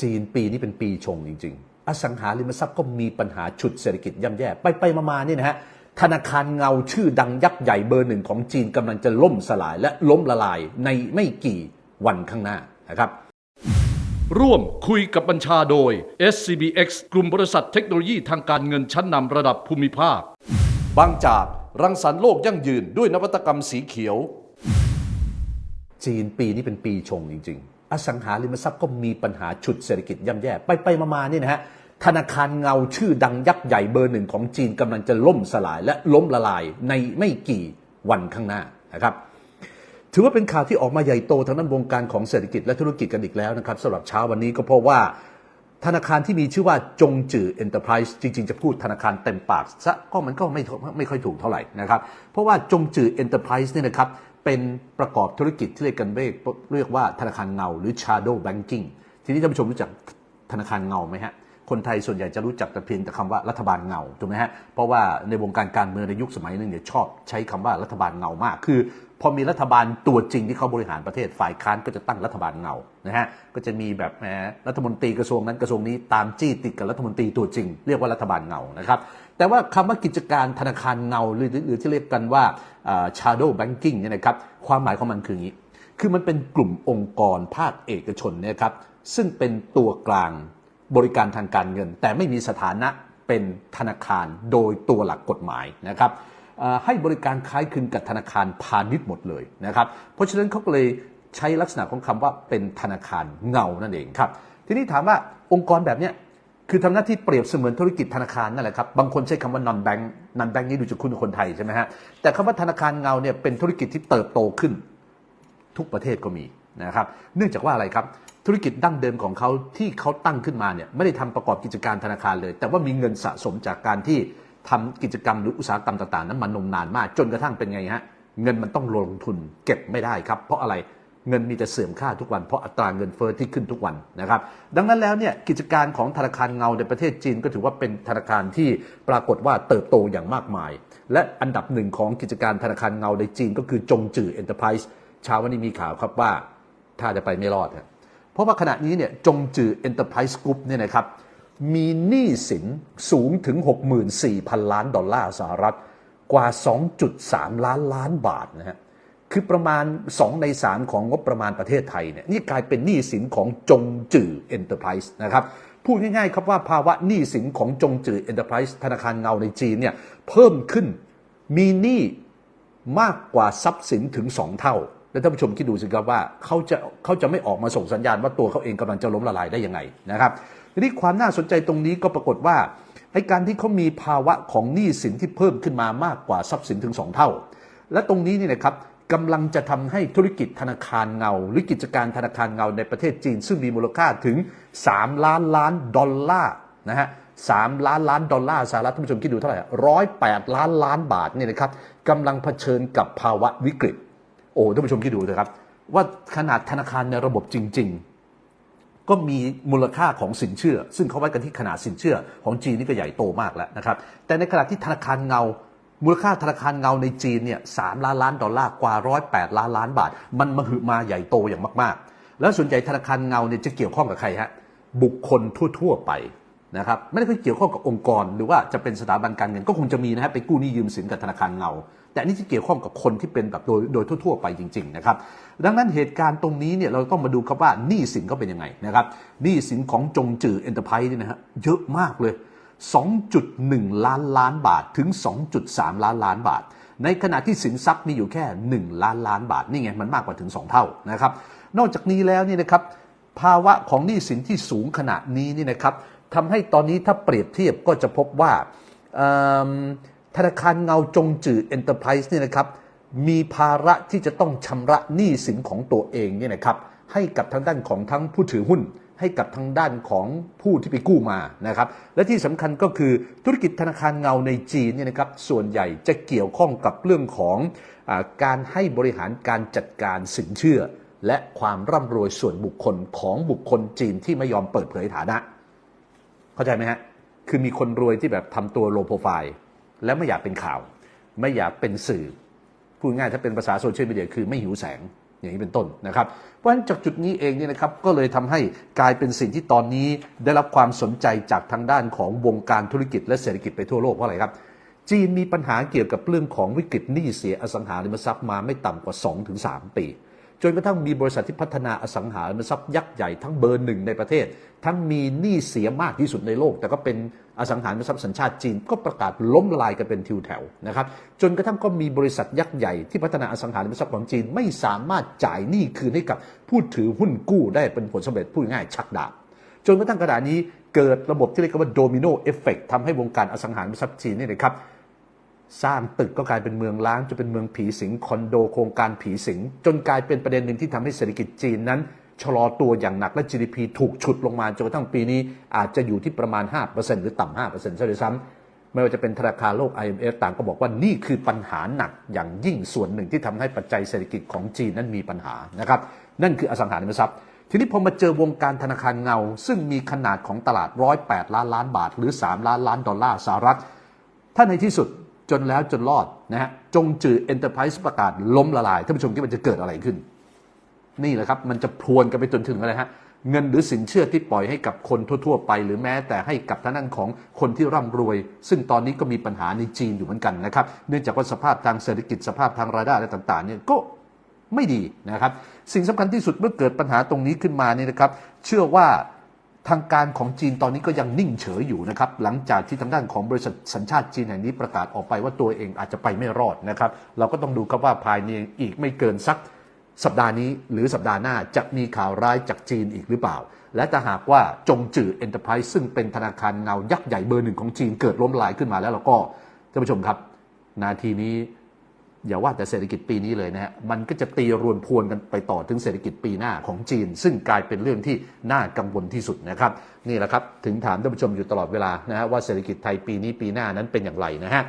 จีนปีนี้เป็นปีชงจริง ๆ อสังหาริมทรัพย์ก็มีปัญหาฉุดเศรษฐกิจย่ำแย่ ไปไปๆมาๆนี่นะฮะธนาคารเงาชื่อดังยักษ์ใหญ่เบอร์หนึ่งของจีนกำลังจะล่มสลายและล้มละลายในไม่กี่วันข้างหน้านะครับ ร่วมคุยกับบัญชาโดย SCBX กลุ่มบริษัทเทคโนโลยีทางการเงินชั้นนำระดับภูมิภาค บางจากรังสรรค์โลกยั่งยืนด้วยนวัตกรรมสีเขียว จีนปีนี้เป็นปีชงจริง ๆ อสังหาริมทรัพย์ก็มีปัญหาฉุดเศรษฐกิจย่ำแย่ ไปไปๆมาๆนี่นะฮะธนาคารเงาชื่อดังยักษ์ใหญ่เบอร์หนึ่งของจีนกำลังจะล่มสลายและล้มละลายในไม่กี่วันข้างหน้านะครับถือว่าเป็นข่าวที่ออกมาใหญ่โตทางด้านวงการของเศรษฐกิจและธุรกิจกันอีกแล้วนะครับสำหรับเช้าวันนี้ก็เพราะว่า ธนาคารที่มีชื่อว่าจงจือ Enterprise จริง ๆ จะพูดธนาคารเต็มปากซะก็มันก็ไม่ไม่ค่อยถูกเท่าไหร่นะครับ เพราะว่าจงจือ Enterprise เนี่ยนะครับ เป็นประกอบธุรกิจที่เรียกกันเรียกว่าธนาคารเงา หรือ Shadow Banking ทีนี้ท่านผู้ชมรู้จักธนาคารเงาไหมฮะคนไทยส่วนใหญ่จะรู้จักแต่เพียงแต่คำว่ารัฐบาลเงาถูกไหมฮะเพราะว่าในวงการการเมืองในยุคสมัยนึงเนี่ยชอบใช้คำว่ารัฐบาลเงามาก คือ พอมีรัฐบาลตัวจริงที่เขาบริหารประเทศฝ่ายค้านก็จะตั้งรัฐบาลเงานะฮะก็จะมีแบบแหมรัฐมนตรีกระทรวงนั้นกระทรวงนี้ตามจี้ติดกับรัฐมนตรีตัวจริง เรียกว่ารัฐบาลเงานะครับ แต่ว่าคำว่ากิจการธนาคารเงาหรือหรือที่เรียกกันว่า shadow banking เนี่ยนะครับความหมายของมันคืออย่างนี้ คือมันเป็นกลุ่มองค์กรภาคเอกชนเนี่ยครับซึ่งเป็นตัวกลางบริการทางการเงิน แต่ไม่มีสถานะเป็นธนาคารโดยตัวหลักกฎหมายนะครับให้บริการคล้ายคลึงกับธนาคารพาณิชย์หมดเลยนะครับ เพราะฉะนั้นเขาก็เลยใช้ลักษณะของคำว่าเป็นธนาคารเงานั่นเองครับ ทีนี้ถามว่าองค์กรแบบเนี้ย คือทำหน้าที่เปรียบเสมือนธุรกิจธนาคารนั่นแหละครับ บางคนใช้คำว่า non bank non bank นี่ดูจะคุ้นกับคนไทยใช่ไหมฮะ แต่คำว่าธนาคารเงาเนี่ยเป็นธุรกิจที่เติบโตขึ้น ทุกประเทศก็มีนะครับ เนื่องจากว่าอะไรครับ ธุรกิจดั้งเดิมของเขาที่เขาตั้งขึ้นมาเนี่ยไม่ได้ทำประกอบกิจการธนาคารเลย แต่ว่ามีเงินสะสมจากการที่ทำกิจกรรมหรืออุตสาหกรรมต่างๆ นั้นมานมนานมาก จนกระทั่งเป็นไงฮะ เงินมันต้องลงทุนเก็บไม่ได้ครับ เพราะอะไร เงินมีแต่เสื่อมค่าทุกวันเพราะอัตราเงินเฟ้อที่ขึ้นทุกวันนะครับ ดังนั้นแล้วเนี่ยกิจการของธนาคารเงาในประเทศจีนก็ถือว่าเป็นธนาคารที่ปรากฏว่าเติบโตอย่างมากมาย และอันดับหนึ่งของกิจการธนาคารเงาในจีนก็คือจงจือเอ็นเตอร์ไพรส์เช้าวันนี้มีข่าวครับว่าถ้าจะไปไม่รอดครับเพราะว่าขณะนี้เนี่ยจงจือเอ็นเตอร์ไพรส์กรุ๊ปเนี่ยนะครับมีหนี้สินสูงถึง 64,000 ล้านดอลลาร์สหรัฐกว่า 2.3 ล้านล้านบาทนะฮะ คือประมาณ 2 ใน 3 ของงบประมาณประเทศไทยเนี่ยนี่กลายเป็นหนี้สินของจงจือเอ็นเตอร์ไพรส์นะครับพูดง่ายๆครับว่าภาวะหนี้สินของจงจือเอ็นเตอร์ไพรส์ธนาคารเงาในจีนเนี่ยเพิ่มขึ้นมีหนี้มากกว่าทรัพย์สินถึง 2 เท่า แล้วท่านผู้ชมคิดดูสิครับว่าเขาจะเขาจะไม่ออกมาส่งสัญญาณว่าตัวเขาเองกำลังจะล้มละลายได้ยังไงนะครับทีนี้ความน่าสนใจตรงนี้ก็ปรากฏว่าไอ้การที่เขามีภาวะของหนี้สินที่เพิ่มขึ้นมามากกว่าทรัพย์สินถึง 2 เท่า และตรงนี้นี่นะครับกำลังจะทำให้ธุรกิจธนาคารเงา หรือกิจการธนาคารเงาในประเทศจีน ซึ่งมีมูลค่าถึง 3 ล้านล้านดอลลาร์นะฮะสามล้านล้านดอลลาร์สหรัฐท่านผู้ชมคิดดูเท่าไหร่ร้อยแปดล้านล้านบาทเนี่ยนะครับกำลังเผชิญกับภาวะวิกฤต โอ้ท่านผู้ชมคิดดูเถอะครับ ว่าขนาดธนาคารในระบบจริง ๆ ก็มีมูลค่าของสินเชื่อ ซึ่งเขาไว้กันที่ขนาดสินเชื่อของจีนนี่ก็ใหญ่โตมากแล้วนะครับ แต่ในขณะที่ธนาคารเงา มูลค่าธนาคารเงาในจีนเนี่ยสามล้านล้านดอลลาร์กว่าร้อยแปดล้านล้านบาท มันมาหึมาใหญ่โตอย่างมากๆ แล้วส่วนใหญ่ธนาคารเงาเนี่ยจะเกี่ยวข้องกับใครฮะบุคคลทั่ว ๆ ไปนะครับไม่ได้เกี่ยวข้องกับองค์กร หรือว่าจะเป็นสถาบันการเงินก็คงจะมีนะฮะไปกู้หนี้ยืมสินกับธนาคารเงา แต่นนี่จะเกี่ยวข้องกับคนที่เป็นแบบโดยโดยทั่ว ๆ ไปจริง ๆ นะครับ ดังนั้นเหตุการณ์ตรงนี้เนี่ยเราต้องมาดูครับว่าหนี้สินเขาเป็นยังไงนะครับหนี้สินของจงจือเอ็นเตอร์ไพรส์นี่นะฮะเยอะมากเลย 2.1 ล้านล้านบาทถึง 2.3 ล้านล้านบาท ในขณะที่สินทรัพย์มีอยู่แค่ 1 ล้านล้านบาท นี่ไงมันมากกว่าถึง 2 เท่านะครับ นอกจากนี้แล้วนี่นะครับภาวะของหนี้สินที่สูงขนาดนี้นี่นะครับทำให้ตอนนี้ถ้าเปรียบเทียบก็จะพบว่าธนาคารเงาจงจือเอ็นเตอร์ไพรส์นี่นะครับมีภาระที่จะต้องชำระหนี้สินของตัวเองเนี่ยนะครับให้กับทางด้านของทั้งผู้ถือหุ้น ให้กับทางด้านของผู้ที่ไปกู้มานะครับ และที่สำคัญก็คือธุรกิจธนาคารเงาในจีนเนี่ยนะครับส่วนใหญ่จะเกี่ยวข้องกับเรื่องของอการให้บริหารการจัดการสินเชื่อ และความร่ำรวยส่วนบุคคลของบุคคลจีนที่ไม่ยอมเปิดเผยฐานะ เข้าใจไหมฮะคือมีคนรวยที่แบบทำตัวโลโปรไฟล์แล้วไม่อยากเป็นข่าว ไม่อยากเป็นสื่อพูดง่ายถ้าเป็นภาษาโซเชียลมีเดียคือไม่หิวแสง อย่างนี้เป็นต้นนะครับ เพราะฉะนั้นจากจุดนี้เองเนี่ยนะครับก็เลยทำให้กลายเป็นสิ่งที่ตอนนี้ได้รับความสนใจจากทางด้านของวงการธุรกิจและเศรษฐกิจไปทั่วโลกเพราะอะไรครับจีนมีปัญหาเกี่ยวกับเรื่องของวิกฤตหนี้เสียอสังหาริมทรัพย์มาไม่ต่ำกว่า 2-3 ปี จนกระทั่งมีบริษัทที่พัฒนาอสังหาริมทรัพย์ยักษ์ใหญ่ทั้งเบอร์หนึ่งในประเทศ ทั้งมีหนี้เสียมากที่สุดในโลก แต่ก็เป็นอสังหาริมทรัพย์สัญชาติจีนก็ประกาศล้มลายกันเป็นทิวแถวนะครับจนกระทั่งก็มีบริษัทยักษ์ใหญ่ที่พัฒนาอสังหาริมทรัพย์ของจีนไม่สามารถจ่ายหนี้คืนให้กับผู้ถือหุ้นกู้ได้เป็นผลสำเร็จพูดง่ายชักดาบจนกระทั่งขณะดานี้เกิดระบบที่เรียกว่าโดมิโนเอฟเฟกต์ทำให้วงการอสังหาริมทรัพย์จีนนี่นะครับ สร้างตึกก็กลายเป็นเมืองล้างจนเป็นเมืองผีสิงคอนโดโครงการผีสิง จนกลายเป็นประเด็นหนึ่งที่ทำให้เศรษฐกิจจีนนั้นชะลอตัวอย่างหนักและ GDP ถูกฉุดลงมาจนกระทั่งปีนี้อาจจะอยู่ที่ประมาณ 5%หรือต่ำ5%ซะด้วยซ้ำไม่ว่าจะเป็นธนาคารโลก IMF ต่างก็บอกว่านี่คือปัญหาหนักอย่างยิ่งส่วนหนึ่งที่ทำให้ปัจจัยเศรษฐกิจของจีนนั้นมีปัญหานะครับนั่นคืออสังหาริมทรัพย์ทีนี้พอมาเจอวงการธนาคารเงา ซึ่งมีขนาดของตลาด 108 ล้านล้านบาท หรือ 3 ล้านล้านดอลลาร์สหรัฐถ้าในที่สุด จนแล้วจนรอดนะฮะจงจือ Enterprise ประกาศล้มละลายท่านผู้ชมคิดว่าจะเกิดอะไรขึ้น นี่แหละครับ มันจะพรวนกันไปจนถึงอะไรฮะเงินหรือสินเชื่อที่ปล่อยให้กับคนทั่ว ๆ ไป หรือแม้แต่ให้กับทางด้านของคนที่ร่ำรวย ซึ่งตอนนี้ก็มีปัญหาในจีนอยู่เหมือนกันนะครับ เนื่องจากว่าสภาพทางเศรษฐกิจสภาพทางรายได้อะไรต่างๆเนี่ยก็ไม่ดีนะครับ สิ่งสำคัญที่สุดเมื่อเกิดปัญหาตรงนี้ขึ้นมานี่นะครับ เชื่อว่า ทางการของจีนตอนนี้ก็ยังนิ่งเฉยอยู่นะครับ หลังจากที่ทางด้านของบริษัทสัญชาติจีนแห่งนี้ประกาศออกไปว่าตัวเองอาจจะไปไม่รอดนะครับ เราก็ต้องดูครับว่าภายในอีกไม่เกินสักสัปดาห์นี้ หรือสัปดาห์หน้าจะมีข่าวร้ายจากจีนอีกหรือเปล่า และถ้าหากว่าจงจือเอ็นเตอร์ไพรส์ซึ่งเป็นธนาคารเงายักษ์ใหญ่เบอร์หนึ่งของจีนเกิดล้มลายขึ้นมาแล้วเราก็ท่านผู้ชมครับ นาทีนี้ อย่าว่าแต่เศรษฐกิจปีนี้เลยนะฮะมันก็จะตีรวนพวนกันไปต่อถึงเศรษฐกิจปีหน้าของจีน ซึ่งกลายเป็นเรื่องที่น่ากังวลที่สุดนะครับนี่แหละครับถึงถามท่านผู้ชมอยู่ตลอดเวลานะฮะว่าเศรษฐกิจไทยปีนี้ปีหน้านั้นเป็นอย่างไรนะฮะ